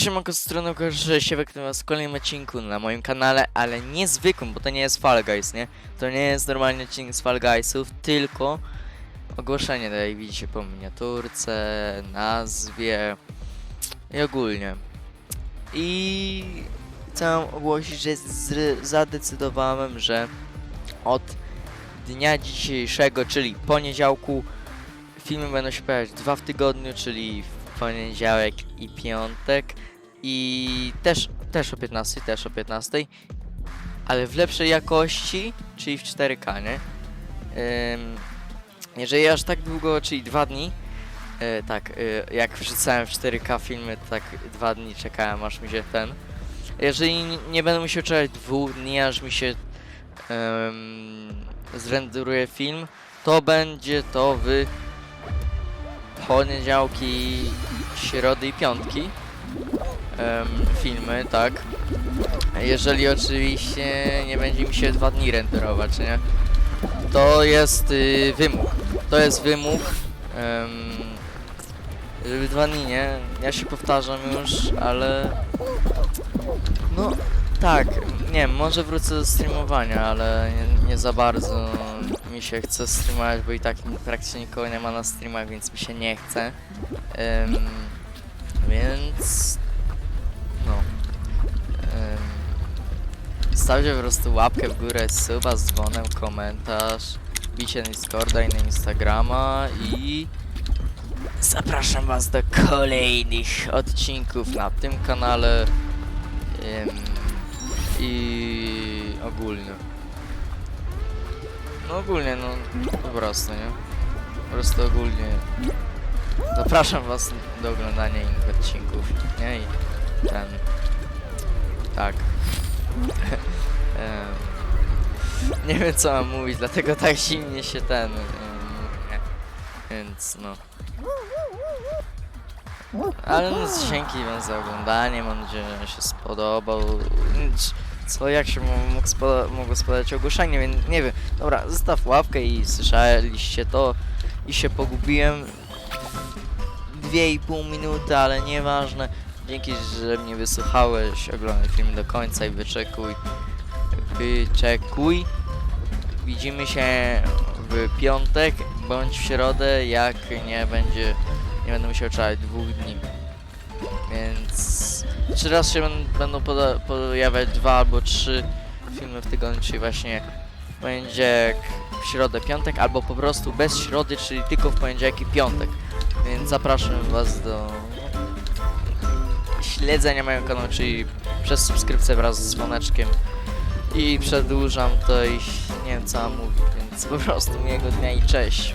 Siemanko, z strony że się witam was w kolejnym odcinku na moim kanale, ale niezwykłym, bo to nie jest Fall Guys, nie? To nie jest normalny odcinek z Fall Guysów, tylko ogłoszenie tutaj widzicie po miniaturce, nazwie i ogólnie. I chcę ogłosić, że zadecydowałem, że od dnia dzisiejszego, czyli poniedziałku, filmy będą się pojawiać dwa w tygodniu, czyli poniedziałek i piątek. I też, też o 15, też o 15, ale w lepszej jakości, czyli w 4K, nie? Ym, jeżeli aż tak długo, czyli dwa dni, e, tak, e, jak wrzucałem w 4K filmy, to tak dwa dni czekałem, aż mi się ten. Jeżeli nie będę musiał czekać dwóch dni, aż mi się um, zrenduruje film, to będzie to w poniedziałki, środy i piątki filmy, tak. Jeżeli oczywiście nie będzie mi się dwa dni renderować, nie? To jest y, wymóg. To jest wymóg. żeby dwa dni, nie? Ja się powtarzam już, ale... No, tak, nie może wrócę do streamowania, ale nie, nie za bardzo mi się chce streamować, bo i tak praktycznie nikogo nie ma na streamach, więc mi się nie chce. Em, więc... No. Em, Stawcie po prostu łapkę w górę, suba z dzwonem, komentarz, bicie Discorda i na Instagrama i... Zapraszam was do kolejnych odcinków na tym kanale em, i ogólnie. No ogólnie, no po prostu, nie? Po prostu ogólnie. Zapraszam was do oglądania innych odcinków, nie? I ten... Tak. Em, nie wiem co mam mówić, dlatego tak zimnie się ten... mówię. Więc no... Ale no, dzięki wam za oglądanie, mam nadzieję, że się spodobał. Co, jak się mógł spoda mogło spodać ogłoszenie, więc nie wiem. Dobra, zostaw łapkę i słyszeliście to i się pogubiłem. Dwie i pół minuty, ale nieważne. Dzięki, że mnie wysłuchałeś, oglądaj film do końca i wyczekuj. Wyczekuj. Widzimy się w piątek bądź w środę, jak nie będzie nie będę musiał czekać dwóch dni. Więc trzy raz się będą, pojawiać dwa albo trzy filmy w tygodniu, czyli właśnie poniedziałek, w środę, piątek, albo po prostu bez środy, czyli tylko w poniedziałek i piątek. Więc zapraszam was do śledzenia mojego kanału, czyli przez subskrypcję wraz z dzwoneczkiem. I przedłużam to i nie wiem co mam mówić, więc po prostu miłego dnia i cześć.